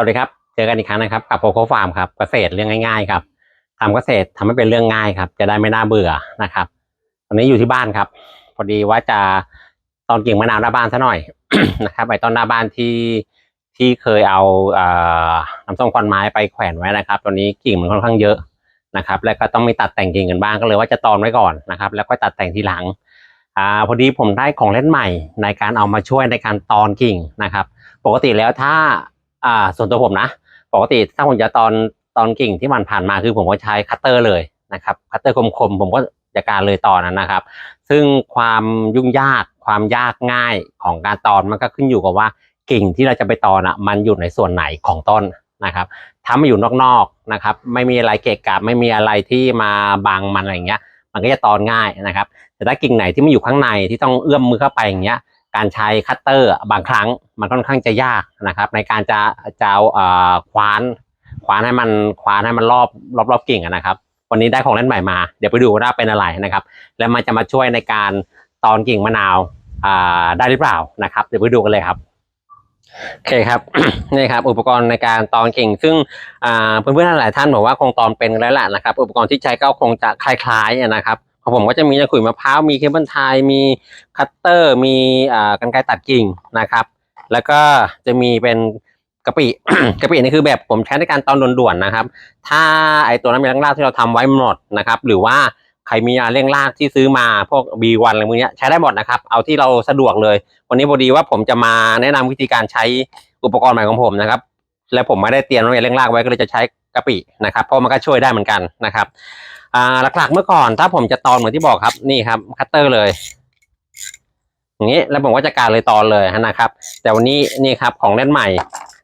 วัสดีครับ เจอกันอีกครั้งนะครับ กับโคโค่ฟาร์มครับเกษตรเรื่องง่ายๆครับทำเกษตรทำให้เป็นเรื่องง่ายครับ จะได้ไม่น่าเบื่อนะครับตอนนี้อยู่ที่บ้านครับ พอดีว่าจะตอนกิ่งมะนาวหน้าบ้านซะหน่อยนะครับไอต้นหน้าบ้านที่ที่เคยเอาเอ่อน้ำส้มควันไม้ไปแขวนไว้นะครับ ตอนนี้กิ่งมันค่อนข้างเยอะนะครับ แล้วก็ต้องมีตัดแต่งกิ่งกันบ้างก็เลยว่าจะตอนไว้ก่อนนะครับ แล้วก็ตัดแต่งทีหลังอ่าพอดีผมได้ของเล่นใหม่ในการเอามาช่วยในการตอนกิ่งนะครับ ปกติแล้วถ้า อ่าส่วนตัวผมนะ ปกติถ้าผมจะตอนตอนกิ่งที่มันผ่านมาคือผมก็ใช้คัตเตอร์เลยนะครับ คัตเตอร์คมๆผมก็จัดการเลยตอนนั้นนะครับ ซึ่งความยุ่งยากความยากง่ายของการตอนมันก็ขึ้นอยู่กับว่ากิ่งที่เราจะไปตอนอะมันอยู่ในส่วนไหนของต้นนะครับถ้ามันอยู่นอกๆนะครับ ไม่มีอะไรเกะกะไม่มีอะไรที่มาบังมันอะไรเงี้ย มันก็จะตอนง่ายนะครับ แต่ถ้ากิ่งไหนที่มันอยู่ข้างในที่ต้องเอื้อมมือเข้าไปอย่างเงี้ย การใช้คัตเตอร์บางครั้งมันค่อนข้างจะยากนะครับ ในการจะจะเอาเอ่อคว้านคว้านให้มันคว้านให้มันรอบรอบรอบกิ่งนะครับ วันนี้ได้ของเล่นใหม่มา เดี๋ยวไปดูว่าเป็นอะไรนะครับ แล้วมันจะมาช่วยในการตอนกิ่งมะนาวอ่าได้หรือเปล่านะครับ เดี๋ยวไปดูกันเลยครับโอเคครับนี่ครับอุปกรณ์ในการตอนกิ่ง ซึ่งเพื่อนๆหลายท่านบอกว่าคงตอนเป็นแล้วแหละนะครับ อุปกรณ์ที่ใช้ก็คงจะคล้ายๆนะครับ ของผมก็จะมีตะขุยมะพร้าวมีเคเบิลไทยมีคัตเตอร์ มีอ่ากันไกรตัดกิ่งนะครับ แล้วก็จะมีเป็นกะปิ กะปินี่คือแบบผมใช้ในการตอนด่วนๆนะครับ ถ้าไอตัวน้ำยาล้างรากที่เราทำไว้หมดนะครับ หรือว่าใครมียาเร่งรากที่ซื้อมาพวก B1 อะไรพวกเนี้ยใช้ได้หมดนะครับ เอาที่เราสะดวกเลย วันนี้พอดีว่าผมจะมาแนะนำวิธีการใช้อุปกรณ์ใหม่ของผมนะครับ และผมไม่ได้เตรียมน้ำยาเร่งรากไว้ก็เลยจะใช้กะปินะครับ เพราะมันก็ช่วยได้เหมือนกันนะครับ อ่าหลักๆเมื่อก่อนถ้าผมจะตอนเหมือนที่บอกครับนี่ครับ คัตเตอร์เลยอย่างนี้แล้วผมก็จะการเลยตอนเลยนะครับ แต่วันนี้นี่ครับของเล่นใหม่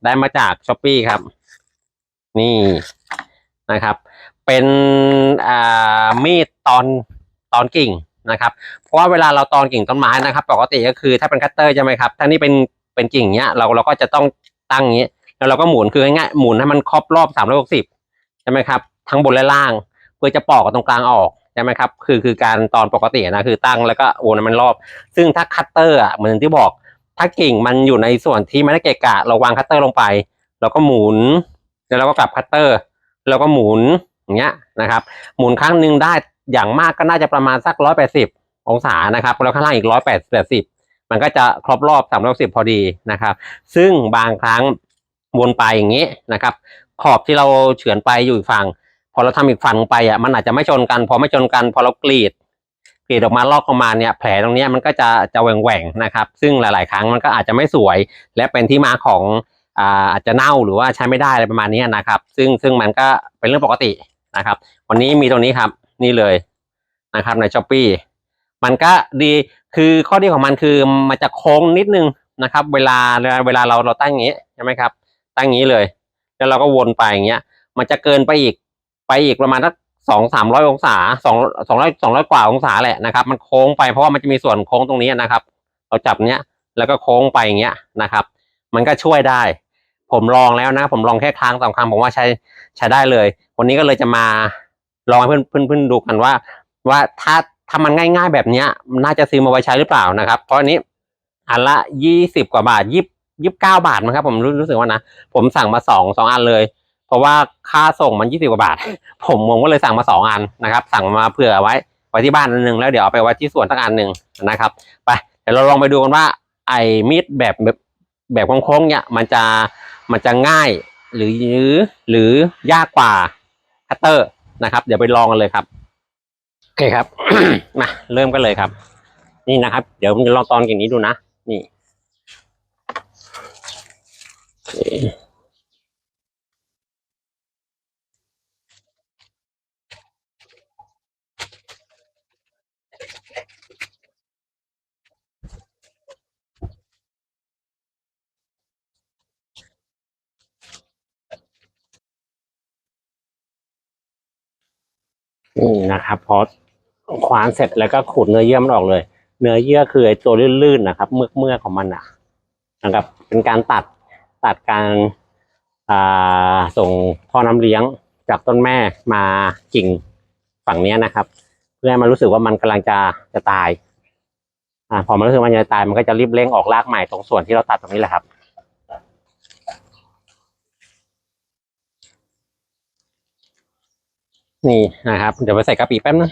ได้มาจากช้อปปีครับ นี่นะครับ เป็นอ่ามีดตอนตอนกิ่งนะครับ เพราะว่าเวลาเราตอนกิ่งต้นไม้นะครับ ปกติก็คือถ้าเป็นคัตเตอร์ใช่ไหมครับถ้านี่เป็นเป็นกิ่งเนี้ยเราเราก็จะต้องตั้งอย่างนี้ แล้วเราก็หมุนคือง่ายๆหมุนให้มันครอบรอบสามร้อยหกสิบใช่ไหมครับ ทั้งบนและล่าง เพื่อจะปอกตรงกลางออกใช่ไหมครับคือคือการตอนปกตินะคือตั้งแล้วก็วนมันรอบ ซึ่งถ้าคัตเตอร์อะเหมือนที่บอก ถ้ากิ่งมันอยู่ในส่วนที่ไม่ได้เกะกะเราวางคัตเตอร์ลงไปเราก็หมุน แล้วเราก็กลับคัตเตอร์เราก็หมุนอย่างเงี้ยนะครับ หมุนครั้งหนึ่งได้อย่างมากก็น่าจะประมาณสักร้อยแปดสิบองศานะครับแล้วข้างล่างอีกร้อยแปดแปดสิบมันก็จะครบรอบสามร้อยสิบพอดีนะครับ ซึ่งบางครั้งวนไปอย่างนี้นะครับ ขอบที่เราเฉือนไปอยู่อีกฝั่ง พอเราทำอีกฝั่งไปอะมันอาจจะไม่ชนกัน พอไม่ชนกัน พอเรากรีดกรีดออกมาลอกออกมาเนี่ยแผลตรงนี้มันก็จะจะแหว่งแหว่งนะครับ ซึ่งหลาย ๆ ครั้งมันก็อาจจะไม่สวย และเป็นที่มาของอ่าอาจจะเน่าหรือว่าใช้ไม่ได้อะไรประมาณนี้นะครับ ซึ่งซึ่งมันก็เป็นเรื่องปกตินะครับ วันนี้มีตรงนี้ครับนี่เลยนะครับในช้อปปีมันก็ดีคือข้อดีของมันคือมันจะโค้งนิดนึงนะครับ เวลาเวลาเวลาเราเราตั้งอย่างนี้ใช่ไหมครับ ตั้งอย่างนี้เลย แล้วเราก็วนไปอย่างเงี้ย มันจะเกินไปอีก ไปอีกประมาณสักสองสามร้อยองศาสองสองร้อยสองร้อยกว่าองศาแหละนะครับ มันโค้งไปเพราะว่ามันจะมีส่วนโค้งตรงนี้นะครับ เราจับเนี้ยแล้วก็โค้งไปอย่างเงี้ยนะครับ มันก็ช่วยได้ ผมลองแล้วนะ ผมลองแค่ครั้งสองครั้งผมว่าใช้ใช้ได้เลย วันนี้ก็เลยจะมาลองให้เพื่อนเพื่อนเพื่อนดูกันว่า ว่าถ้าถ้ามันง่าย ๆ แบบเนี้ยน่าจะซื้อมาไว้ใช้หรือเปล่านะครับ เพราะอันนี้อันละยี่สิบกว่าบาทยี่ยี่สิบเก้าบาทมั้งครับ ผมรู้รู้สึกว่านะผมสั่งมาสองสองอันเลย ราะว่าค่าส่งมันยี่สิบกว่าบาท ผมผมก็เลยสั่งมาสองอันนะครับ สั่งมาเผื่อไว้ไว้ที่บ้านอันหนึ่งแล้วเดี๋ยวเอาไปไว้ที่สวนสักอันหนึ่งนะครับ ไปเดี๋ยวเราลองไปดูกันว่า ไอ้มีดแบบแบบแบบโค้งๆเนี่ยมันจะมันจะง่ายหรือหรือยากกว่าคัตเตอร์นะครับ เดี๋ยวไปลองกันเลยครับโอเคครับมาเริ่มกันเลยครับ นี่นะครับ เดี๋ยวผมจะลองตอนกิ่งนี้ดูนะนี่ นี่นะครับพอคว้านเสร็จแล้วก็ขูดเนื้อเยื่อมันออกเลย เนื้อเยื่อคือไอ้ตัวลื่นๆนะครับ เมือกเมือกของมันอะนะครับ เป็นการตัดตัดการอ่าส่งท่อน้ำเลี้ยงจากต้นแม่มากิ่งฝั่งเนี้ยนะครับ เพื่อให้มันรู้สึกว่ามันกำลังจะจะตายอ่าพอมันรู้สึกว่ามันจะตายมันก็จะรีบเร่งออกรากใหม่ตรงส่วนที่เราตัดตรงนี้แหละครับ นี่นะครับ เดี๋ยวไปใส่กะปิแป๊บนึง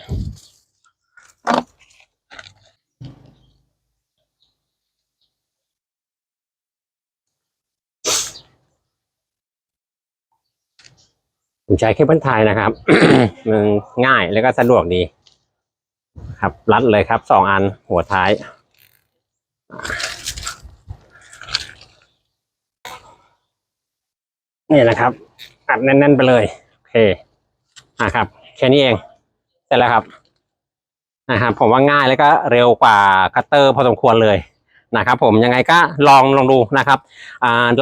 ผมใช้เคเบิลไทยนะครับมันง่ายแล้วก็สะดวกดี ครับรัดเลยครับสองอันหัวท้ายนี่นะครับอัดแน่นๆไปเลย โอเคะครับ แค่นี้เอง เสร็จแล้วครับนะครับผมว่าง่ายแล้วก็เร็วกว่าคัตเตอร์พอสมควรเลยนะครับ ผมยังไงก็ลองลองดูนะครับ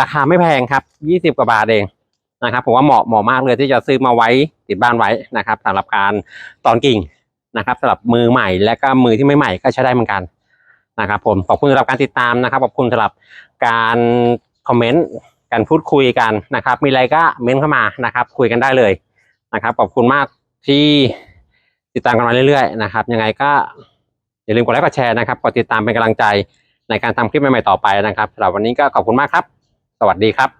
ราคาไม่แพงครับยี่สิบกว่าบาทเองนะครับผมว่าเหมาะเหมาะมากเลยที่จะซื้อมาไว้ติดบ้านไว้นะครับสำหรับการตอนกิ่งนะครับสำหรับมือใหม่และก็มือที่ไม่ใหม่ก็ใช้ได้เหมือนกันนะครับผมขอบคุณสำหรับการติดตามนะครับขอบคุณสำหรับการคอมเมนต์การพูดคุยกันนะครับ มีอะไรก็เม้นเข้ามานะครับ คุยกันได้เลย นะครับขอบคุณมากที่ติดตามกันมาเรื่อยๆนะครับ ยังไงก็อย่าลืมกดไลค์กดแชร์นะครับกดติดตามเป็นกำลังใจในการทำคลิปใหม่ๆต่อไปนะครับสำหรับวันนี้ก็ขอบคุณมากครับ สวัสดีครับ